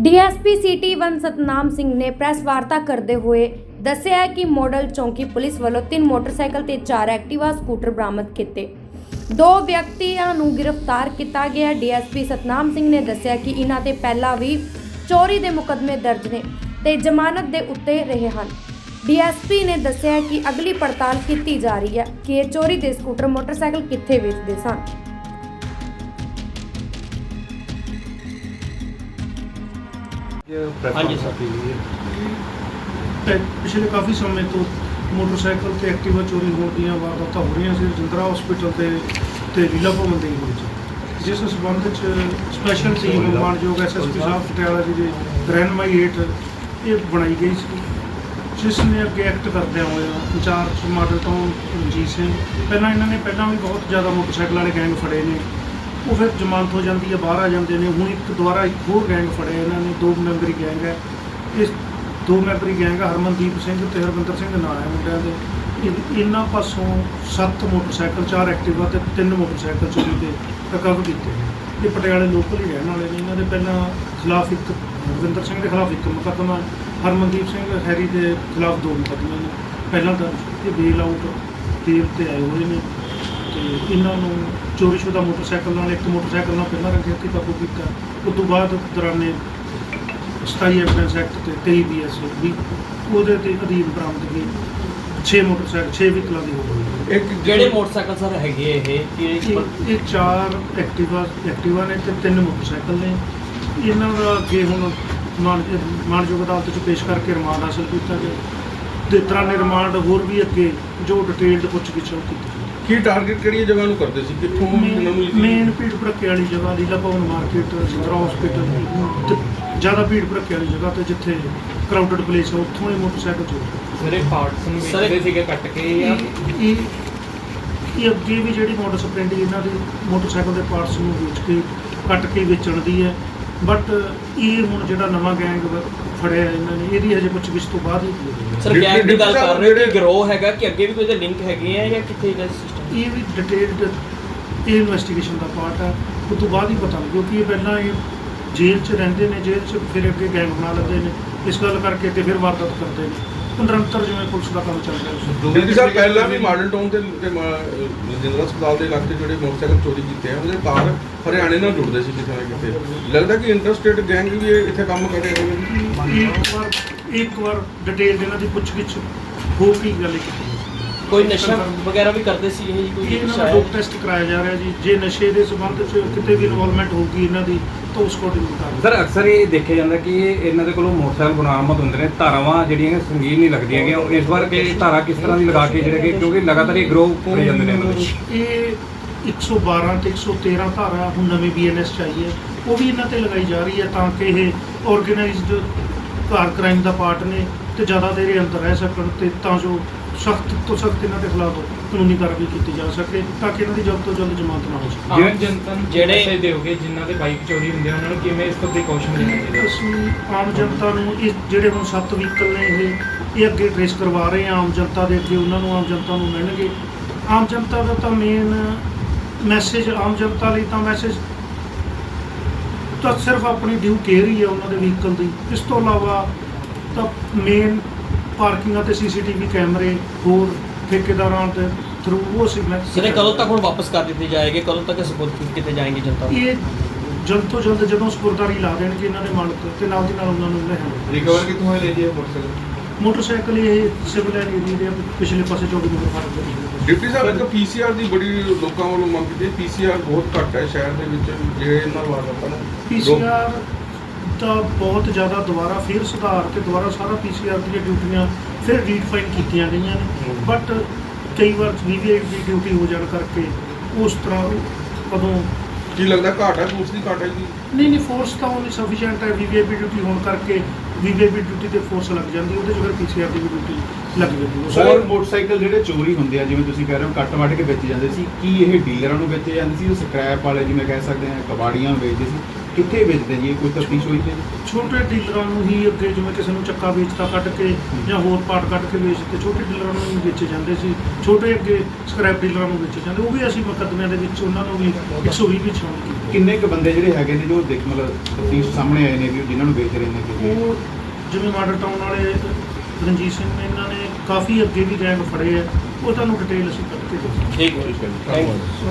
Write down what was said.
DSP city 1 Satnam Singh ਨੇ press ਵਾਰਤਾ ਕਰਦੇ ਹੋਏ ਦੱਸਿਆ ਹੈ ਕਿ ਮੋਡਲ ਚੌਂਕੀ ਪੁਲਿਸ ਵੱਲੋਂ ਤਿੰਨ ਮੋਟਰਸਾਈਕਲ ਤੇ ਚਾਰ ਐਕਟਿਵਾ ਸਕੂਟਰ ਬਰਾਮਦ ਕੀਤੇ। ਦੋ ਵਿਅਕਤੀਆਂ ਨੂੰ ਗ੍ਰਿਫਤਾਰ ਕੀਤਾ ਗਿਆ ਡੀਐਸਪੀ ਸਤਨਾਮ ਸਿੰਘ ਨੇ ਦੱਸਿਆ ਕਿ ਇਹਨਾਂ ਤੇ ਪਹਿਲਾਂ ਵੀ ਚੋਰੀ ਦੇ ਮੁਕੱਦਮੇ ਦਰਜ ਨੇ ਤੇ ਜ਼ਮਾਨਤ ਦੇ ਉੱਤੇ ਰਹੇ ਹਨ। ਡੀਐਸਪੀ ਨੇ ਦੱਸਿਆ ਕਿ ਅਗਲੀ ਪੜਤਾਲ ਕੀਤੀ ਜਾ ਰਹੀ ਹੈ ਕਿ ਇਹ ਚੋਰੀ ਦੇ ਸਕੂਟਰ, ਮੋਟਰਸਾਈਕਲ ਕਿੱਥੇ ਵੇਚਦੇ ਸਨ। ਹਾਂਜੀ ਸਰ। ਤੇ ਪਿਛਲੇ ਕਾਫੀ ਸਮੇਂ ਤੋਂ ਮੋਟਰਸਾਈਕਲ ਤੇ ਐਕਟਿਵਾ ਚੋਰੀ ਹੋਣ ਦੀਆਂ ਵਾਰਦਾਤਾਂ ਹੋ ਰਹੀਆਂ ਸੀ। ਰਜਿੰਦਰਾ ਹਸਪੀਟਲ ਤੇ ਤੇ ਲੀਲਾ ਭਵਨ ਦੇ ਵਿੱਚ। ਜਿਸ ਸਬੰਧ ਚ ਸਪੈਸ਼ਲ ਟੀਮ ਮਾਨਯੋਗ ਐਸਐਸਪੀ ਸਾਹਿਬ ਪਟਿਆਲਾ ਜੀ ਦੇ ਰਹਿਨਮਾਈ ਹੇਠ ਇਹ ਬਣਾਈ ਗਈ ਸੀ। ਜਿਸ ਨੇ ਅੱਗੇ ਐਕਟ ਕਰਦਿਆਂ ਹੋਇਆ ਇੰਚਾਰਜ ਮਾਡਲ ਤੋਂ ਰਣਜੀਤ ਸਿੰਘ। ਪਹਿਲਾਂ ਇਹਨਾਂ ਨੇ ਪਹਿਲਾਂ ਵੀ ਬਹੁਤ ਜ਼ਿਆਦਾ ਮੋਟਰਸਾਈਕਲ ਵਾਲੇ ਗੈਂਗ ਫੜੇ ਨੇ। ਉਹ ਫਿਰ ਜ਼ਮਾਨਤ ਹੋ ਜਾਂਦੀ ਹੈ, ਬਾਹਰ ਆ ਜਾਂਦੇ ਨੇ। ਹੁਣ ਇੱਕ ਦੁਬਾਰਾ ਇੱਕ ਹੋਰ ਗੈਂਗ ਫੜਿਆ ਇਹਨਾਂ ਨੇ, ਦੋ ਮੈਂਬਰੀ ਗੈਂਗ ਹੈ। ਇਸ ਦੋ ਮੈਂਬਰੀ ਗੈਂਗ ਹਰਮਨਦੀਪ ਸਿੰਘ ਤੇ ਹਰਵਿੰਦਰ ਸਿੰਘ ਨਾਂ ਹੈ ਮੁੰਡਿਆਂ ਦੇ। ਇਹ- ਇਹਨਾਂ ਪਾਸੋਂ ਸੱਤ ਮੋਟਰਸਾਈਕਲ, ਚਾਰ ਐਕਟਿਵਾ ਤੇ ਤਿੰਨ ਮੋਟਰਸਾਈਕਲ ਚੋਰੀ ਦੇ ਰਿਕਵਰ ਕੀਤੇ ਨੇ। ਇਹ ਪਟਿਆਲੇ ਲੋਕਲ ਹੀ ਰਹਿਣ ਵਾਲੇ ਨੇ। ਇਹਨਾਂ ਦੇ ਪਹਿਲਾਂ ਖਿਲਾਫ ਇੱਕ, ਹਰਵਿੰਦਰ ਸਿੰਘ ਦੇ ਖਿਲਾਫ ਇੱਕ ਮੁਕੱਦਮਾ, ਹਰਮਨਦੀਪ ਸਿੰਘ ਹੈਰੀ ਦੇ ਖਿਲਾਫ ਦੋ ਮੁਕੱਦਮੇ ਨੇ। ਪਹਿਲਾਂ ਤਾਂ ਇਹ ਬੇਲ ਆਊਟ ਦੇਰ ਤੇ ਆਏ ਹੋਏ ਨੇ। ਤੇ ਇਹਨਾਂ ਨੂੰ ਚੋਰੀਸ਼ੁਦਾ ਮੋਟਰਸਾਈਕਲ ਨਾਲ ਇੱਕ ਮੋਟਰਸਾਈਕਲ ਨਾਲ ਪਹਿਲਾਂ ਰੱਖਿਆ ਤੇ ਕਾਬੂ ਕੀਤਾ। ਉਸ ਤੋਂ ਬਾਅਦ ਦੌਰਾਨੇ 27 ਐਫਐਸ ਐਕਟ ਤੇ 23 ਬੀਐਸ ਵੀ ਉਹਦੇ ਤੇ ਅਧੀਨ ਬਰਾਮਦਗੀ 6 ਮੋਟਰਸਾਈਕਲ 6 ਵਹੀਕਲਾਂ ਦੀ ਹੋ ਗਈ ਇੱਕ ਜਿਹੜੇ ਮੋਟਰਸਾਈਕਲ ਸਰ ਹੈਗੇ ਇਹ ਕਿ ਇਹ ਚਾਰ ਐਕਟਿਵਾ ਐਕਟਿਵਾ ਨੇ ਤੇ ਤਿੰਨ ਮੋਟਰਸਾਈਕਲ ਨੇ। ਇਹਨਾਂ ਦਾ ਅੱਗੇ ਹੁਣ ਮਾਨ ਮਾਨਯੋਗ ਅਦਾਲਤ ਚ ਪੇਸ਼ ਕਰਕੇ ਰਿਮਾਂਡ ਹਾਸਲ ਕੀਤਾ ਗਿਆ। ਤੇ ਤਰ੍ਹਾਂ ਨੇ ਰਿਮਾਂਡ ਹੋਰ ਵੀ ਅੱਗੇ ਜੋ ਡਿਟੇਲਡ ਪੁੱਛਗਿੱਛ ਕੀਤੀ ਕੀ ਟਾਰਗੇਟ ਕਿਹੜੀਆਂ ਜਗ੍ਹਾ ਨੂੰ ਕਰਦੇ ਸੀ? ਕਿੱਥੋਂ ਇਹਨਾਂ ਨੂੰ ਮੇਨ ਭੀੜ ਭੜੱਕੇ ਵਾਲੀ ਜਗ੍ਹਾ ਲੀਲਾ ਭਵਨ ਮਾਰਕੀਟ ਸਿੰਦਰਾ ਹਸਪੀਟਲ ਜ਼ਿਆਦਾ ਭੀੜ ਭੜੱਕੇ ਵਾਲੀ ਜਗ੍ਹਾ ਤੇ ਜਿੱਥੇ ਕਰਾਊਡਡ ਪਲੇਸ ਹੈ ਉੱਥੋਂ ਇਹ ਮੋਟਰਸਾਈਕਲ ਚੋਰੀ ਸਾਰੇ ਪਾਰਟਸ ਨੂੰ ਵੇਚਦੇ ਸੀਗੇ ਕੱਟ ਕੇ ਜਾਂ? ਇਹ ਅੱਗੇ ਵੀ ਜਿਹੜੀ ਮੋਟਰ ਸਪਲੈਂਡਰ ਇਹਨਾਂ ਦੀ ਮੋਟਰਸਾਈਕਲ ਦੇ ਪਾਰਟਸ ਨੂੰ ਵੇਚ ਕੇ ਕੱਟ ਕੇ ਵੇਚਣ ਦੀ ਹੈ। ਬਟ ਇਹ ਹੁਣ ਜਿਹੜਾ ਨਵਾਂ ਗੈਂਗ ਫੜਿਆ ਇਹਨਾਂ ਨੇ ਇਹਦੀ ਹਜੇ ਪੁੱਛਗਿੱਛ ਤੋਂ ਬਾਅਦ ਹੀ। ਸਰ ਗੈਂਗ ਦੀ ਗੱਲ ਕਰ ਰਹੇ ਹੋ ਕਿ ਜਿਹੜੇ- ਗਰੋਹ ਹੈਗਾ ਕਿ ਅੱਗੇ ਵੀ ਕੋਈ ਦੇ ਲਿੰਕ ਹੈਗੇ ਆ ਜਾਂ ਕਿੱਥੇ ਇਹਦਾ ਇਹ ਵੀ ਡਿਟੇਲਡ ਇਹ ਇਨਵੈਸਟੀਗੇਸ਼ਨ ਦਾ ਪਾਰਟ ਹੈ ਉਸ ਤੋਂ ਬਾਅਦ ਹੀ ਪਤਾ ਲੱਗੂ ਕਿਉਂਕਿ ਇਹ ਪਹਿਲਾਂ ਇਹ ਜੇਲ੍ਹ 'ਚ ਰਹਿੰਦੇ ਨੇ ਜੇਲ੍ਹ 'ਚ ਫਿਰ ਅੱਗੇ ਗੈਂਗ ਬਣਾ ਲੈਂਦੇ ਨੇ। ਇਸ ਗੱਲ ਕਰਕੇ ਤੇ ਫਿਰ ਵਾਰਦਾਤ ਕਰਦੇ ਨੇ। ਨਿਰੰਤਰ ਜਿਵੇਂ ਪੁਲਿਸ ਦਾ ਕੰਮ ਚੱਲ ਰਿਹਾ ਡਿਪਟੀ ਸਾਹਿਬ ਪਹਿਲਾਂ ਵੀ ਮਾਡਲ ਟਾਊਨ ਮਾ- ਰਜਿੰਦਰਾ ਹਸਪਤਾਲ ਦੇ ਇਲਾਕੇ ਜਿਹੜੇ ਮੋਟਰਸਾਈਕਲ ਚੋਰੀ ਕੀਤੇ ਆ ਉਹਦੇ ਤਾਰ ਹਰਿਆਣੇ ਨਾਲ ਜੁੜਦੇ ਸੀ ਕਿਤੇ ਨਾ ਕਿਤੇ ਲੱਗਦਾ ਕਿ ਇੰਟਰਸਟੇਟ ਗੈਂਗ ਵੀ ਇੱਥੇ ਕੰਮ ਕਰ ਰਹੇ ਨੇ। ਇੱਕ ਵਾਰ ਇੱਕ ਵਾਰ ਡਿਟੇਲ ਇਹਨਾਂ ਦੀ ਪੁੱਛਗਿੱਛ ਹੋ ਕੇ ਗੱਲ ਕੀਤੀ। ਕੋਈ ਨਸ਼ਾ ਵਗੈਰਾ ਵੀ ਕਰਦੇ ਸੀ ਇਹ ਜੀ ਕੋਈ ਨਸ਼ਾ ਹੈ? ਡੋਪ ਟੈਸਟ ਕਰਾਇਆ ਜਾ ਰਿਹਾ ਜੀ। ਜੇ ਨਸ਼ੇ ਦੇ ਸੰਬੰਧ 'ਚ ਕਿਤੇ ਵੀ ਇਨਵੋਲਵਮੈਂਟ ਹੋਊਗੀ ਇਹਨਾਂ ਦੀ ਤਾਂ ਉਸ ਕੋਲ ਕਰ ਸਰ ਅਕਸਰ ਇਹ ਦੇਖਿਆ ਜਾਂਦਾ ਕਿ ਇਹ ਇਹਨਾਂ ਦੇ ਕੋਲੋਂ ਮੋਟਰਸਾਈਕਲ ਬਰਾਮਦ ਹੁੰਦੇ ਨੇ ਧਾਰਾਵਾਂ ਜਿਹੜੀਆਂ ਸੰਗੀਨ ਨਹੀਂ ਲੱਗਦੀਆਂ ਗਈਆਂ ਇਸ ਵਾਰ ਕਿ ਧਾਰਾ ਕਿਸ ਤਰ੍ਹਾਂ ਦੀ ਲਗਾ ਕੇ ਜਿਹੜੇ ਕਿ ਕਿਉਂਕਿ ਲਗਾਤਾਰ ਇਹ ਗਰੋ ਕਰੇ ਜਾਂਦੇ ਨੇ ਇਹਨਾਂ ਦੇ ਇਹ 112 ਤੇ 113 ਧਾਰਾ ਹੁਣ ਨਵੇਂ ਬੀਐਨਐਸ ਚਾਹੀਏ ਉਹ ਵੀ ਇਹਨਾਂ ਤੇ ਲਗਾਈ ਜਾ ਰਹੀ ਹੈ ਤਾਂ ਕਿ ਇਹ ਆਰਗੇਨਾਈਜ਼ਡ ਕਾਰ ਕ੍ਰਾਈਮ ਦਾ ਪਾਰਟ ਨੇ ਤੇ ਜ਼ਿਆਦਾ ਦੇਰ ਇਹ ਅੰਦਰ ਰਹਿ ਸਕਣ ਤੇ ਤਾਂ ਜੋ ਸਖਤ ਤੋਂ ਸਖਤ ਇਹਨਾਂ ਦੇ ਖਿਲਾਫ ਕਾਨੂੰਨੀ ਕਾਰਵਾਈ ਕੀਤੀ ਜਾ ਸਕੇ ਤਾਂ ਕਿ ਇਹਨਾਂ ਦੀ ਜਲਦ ਤੋਂ ਜਲਦ ਜ਼ਮਾਨਤ ਨਾ ਹੋ ਸਕੇ। ਆਮ ਜਨਤਾ ਨੂੰ ਜਿਹੜੇ- ਜਿਹੜੇ ਦਿਓਗੇ ਜਿਨ੍ਹਾਂ ਦੇ ਬਾਈਕ ਚੋਰੀ ਹੁੰਦੇ ਆ ਉਹਨਾਂ ਨੂੰ ਕਿਵੇਂ ਇਸ ਤੋਂ ਪ੍ਰੀਕਾਸ਼ਨ ਲੈਣਾ ਚਾਹੀਦਾ? ਅਸੀਂ ਆਮ ਜਨਤਾ ਨੂੰ ਇਹ ਜਿਹੜੇ ਹੁਣ ਸੱਤ ਵਹੀਕਲ ਨੇ ਇਹ ਇਹ ਅੱਗੇ ਟ੍ਰੇਸ ਕਰਵਾ ਰਹੇ ਹਾਂ। ਆਮ ਜਨਤਾ ਦੇ ਅੱਗੇ ਉਹਨਾਂ ਨੂੰ ਆਮ ਜਨਤਾ ਨੂੰ ਮਿਲਣਗੇ। ਆਮ ਜਨਤਾ ਦਾ ਤਾਂ ਮੇਨ ਮੈਸੇਜ ਆਮ ਜਨਤਾ ਲਈ ਤਾਂ ਮੈਸੇਜ ਤਾਂ ਸਿਰਫ ਆਪਣੀ ਡਿਊ ਕੇਅਰ ਹੀ ਹੈ ਉਹਨਾਂ ਦੇ ਵਹੀਕਲ ਦੀ। ਇਸ ਤੋਂ ਇਲਾਵਾ ਤਾਂ ਮੇਨ ਪਾਰਕਿੰਗਾਂ ਤੇ ਸੀਸੀਟੀਵੀ ਕੈਮਰੇ ਹੋਰ ਠੇਕੇਦਾਰਾਂ ਦੇ ਥਰੂ ਉਹ ਸੀ ਮੈਂ ਸਰ ਕਦੋਂ ਤੱਕ ਹੁਣ ਵਾਪਸ ਕਰ ਦਿੱਤੇ ਜਾਏਗੇ? ਕਦੋਂ ਤੱਕ ਸਪੋਰਟ ਕੀਤੇ ਜਾਣਗੇ ਜਨਤਾ ਨੂੰ? ਇਹ ਜਲਦ ਤੋਂ ਜਲਦ ਜਦੋਂ ਸਪੁਰਦਾਰੀ ਲਾ ਦੇਣਗੇ ਇਹਨਾਂ ਦੇ ਮਾਲਕ ਤੇ ਨਾਲ ਦੀ ਨਾਲ ਉਹਨਾਂ ਨੂੰ ਲੈਣ ਰਿਕਵਰ ਕਿੱਥੋਂ ਹੋਏ ਲੈ ਜੀ ਇਹ ਮੋਟਰਸਾਈਕਲ? ਮੋਟਰਸਾਈਕਲ ਇਹ ਸਿਵਲ ਏਰੀਆ ਦੇ ਪਿਛਲੇ ਪਾਸੇ 24 ਨੰਬਰ ਫਾਟਕ ਦੇ ਪਿਛਲੇ ਡਿਪਟੀ ਸਾਹਿਬ ਇੱਕ ਪੀਸੀਆਰ ਦੀ ਬੜੀ ਲੋਕਾਂ ਵੱਲੋਂ ਮੰਗ ਕੀਤੀ ਪੀਸੀਆਰ ਬਹੁਤ ਘੱਟ ਹੈ ਸ਼ਹਿਰ ਦੇ ਵਿੱਚ ਜਿਹੜੇ ਇਹਨਾਂ ਵਾਰਦਾਤਾਂ ਨੂੰ ਪੀਸੀਆਰ ਦਾ ਬਹੁਤ ਜ਼ਿਆਦਾ ਦੁਬਾਰਾ ਫਿਰ ਸੁਧਾਰ ਤੇ ਦੁਬਾਰਾ ਸਾਰਾ ਪੀਸੀਆਰ ਦੀਆਂ ਡਿਊਟੀਆਂ ਫਿਰ ਰੀਡਫਾਈਨ ਕੀਤੀਆਂ ਗਈਆਂ ਨੇ। ਬਟ ਕਈ ਵਾਰ ਵੀਵੀਆਈਪੀ ਦੀ ਡਿਊਟੀ ਹੋ ਜਾਣ ਕਰਕੇ ਉਸ ਤਰ੍ਹਾਂ ਕਦੋਂ ਕੀ ਲੱਗਦਾ ਘਾਟ ਹੈ? ਪੁਲਿਸ ਦੀ ਘਾਟ ਹੈ ਜੀ? ਨਹੀਂ ਨਹੀਂ ਫੋਰਸ ਤਾਂ ਉਹਨੀ ਸਫੀਸ਼ੀਐਂਟ ਹੈ। ਵੀਵੀਆਈਪੀ ਡਿਊਟੀ ਹੋਣ ਕਰਕੇ ਵੀਵੀਆਈਪੀ ਡਿਊਟੀ ਤੇ ਫੋਰਸ ਲੱਗ ਜਾਂਦੀ ਉਹਦੇ 'ਚ ਫਿਰ ਪੀਸੀਆਰ ਦੀ ਵੀ ਡਿਊਟੀ ਲੱਗ ਜਾਂਦੀ ਹੈ। ਹੋਰ ਮੋਟਰਸਾਈਕਲ ਜਿਹੜੇ ਚੋਰੀ ਹੁੰਦੇ ਆ ਜਿਵੇਂ ਤੁਸੀਂ ਕਹਿ ਰਹੇ ਹੋ ਕੱਟ ਵੱਢ ਕੇ ਵੇਚੇ ਜਾਂਦੇ ਸੀ ਕੀ ਇਹ ਡੀਲਰਾਂ ਨੂੰ ਵੇਚੇ ਜਾਂਦੇ ਸੀ? ਉਹ ਸਕ੍ਰੈਪ ਵਾਲੇ ਜਿਵੇਂ ਕਹਿ ਸਕਦੇ ਆ ਕਬਾੜੀਆਂ ਵੇਚਦੇ ਸੀ। ਕਿੱਥੇ ਵੇਚਦੇ ਜੀ ਕੋਈ ਤਫਤੀਸ਼ ਹੋਈ ਤੇ? ਛੋਟੇ ਡੀਲਰਾਂ ਨੂੰ ਹੀ ਅੱਗੇ ਜਿਵੇਂ ਕਿਸੇ ਨੂੰ ਚੱਕਾ ਵੇਚਦਾ ਕੱਢ ਕੇ ਜਾਂ ਹੋਰ ਪਾਰਟ ਕੱਢ ਕੇ ਵੇਚਦੇ ਛੋਟੇ ਡੀਲਰਾਂ ਨੂੰ ਹੀ ਵੇਚੇ ਜਾਂਦੇ ਸੀ। ਛੋਟੇ ਅੱਗੇ ਸਕ੍ਰੈਪ ਡੀਲਰਾਂ ਨੂੰ ਵੇਚੇ ਜਾਂਦੇ। ਉਹ ਵੀ ਅਸੀਂ ਮੁਕੱਦਮਿਆਂ ਦੇ ਵਿੱਚ ਉਹਨਾਂ ਨੂੰ ਵੀ 120 ਵਿੱਚ ਸ਼ਾਮਲ ਕੀਤਾ। ਕਿੰਨੇ ਕ ਬੰਦੇ ਜਿਹੜੇ ਹੈਗੇ ਨੇ ਜੋ ਦੇਖ ਮਤਲਬ ਤਫਤੀਸ਼ ਸਾਹਮਣੇ ਆਏ ਨੇ ਵੀ ਜਿਨ੍ਹਾਂ ਨੂੰ ਵੇਚ ਰਹੇ ਨੇ ਕਿ ਉਹ ਜਿਵੇਂ ਮਾਡਲ ਟਾਊਨ ਵਾਲੇ ਰਣਜੀਤ ਸਿੰਘ ਨੇ ਇਹਨਾਂ ਨੇ ਕਾਫੀ ਅੱਗੇ ਵੀ ਗੈਂਗ ਫੜੇ ਆ। ਉਹ ਤੁਹਾਨੂੰ ਡਿਟੇਲ ਅਸੀਂ ਕੱਢ ਕੇ ਦੱਸਾਂਗੇ। ਠੀਕ ਹੈ ਥੈਂਕ ਯੂ